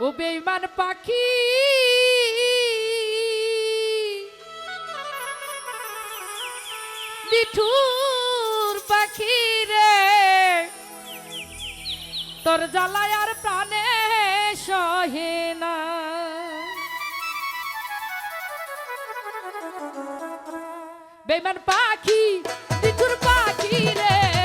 ও বেইমান পাখি। নিঠুর পাখি রে। তোর জ্বালায় আর প্রাণে সহে না। বেমান পাখি, নিঠুর পাখি রে।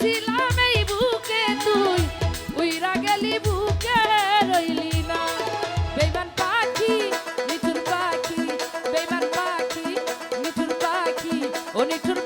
ছিলাম এই বুকে তুই, উইরা গেলি বুকে, রইলি না। বেমান পাখি, নিঠুর পাখি বেমান পাখি, নিঠুর পাখি, ও নিঠুর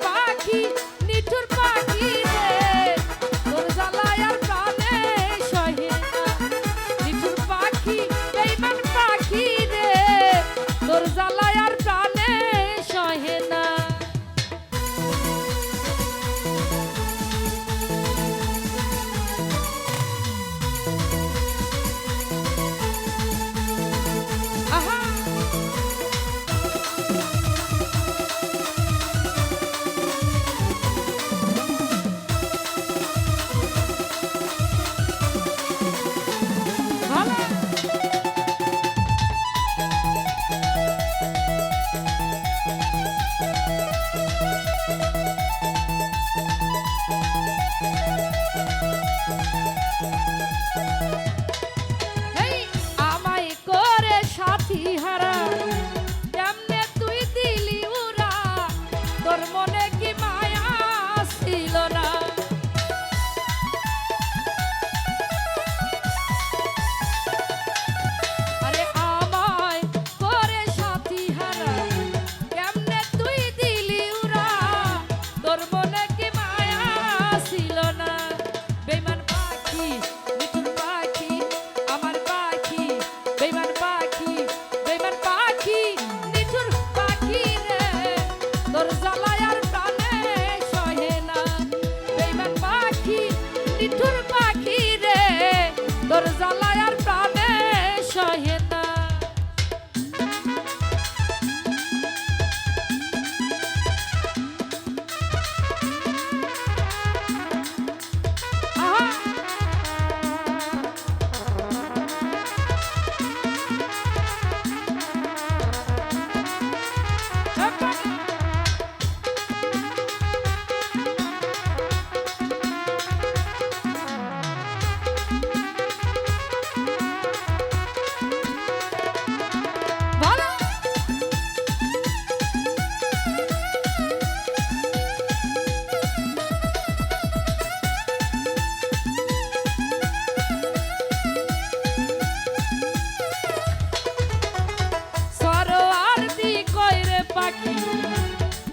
পাখি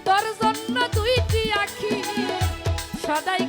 তোর জন্য দুইটি আখি সদাই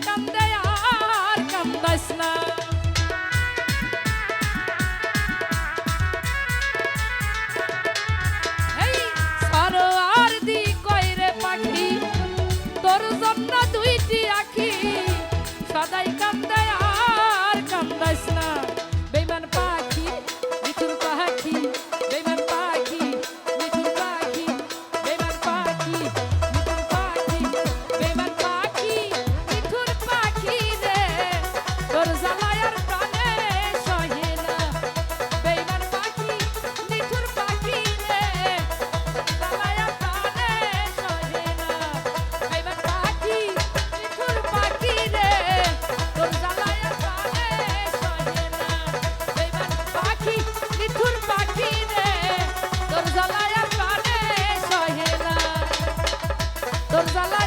Gonzalo.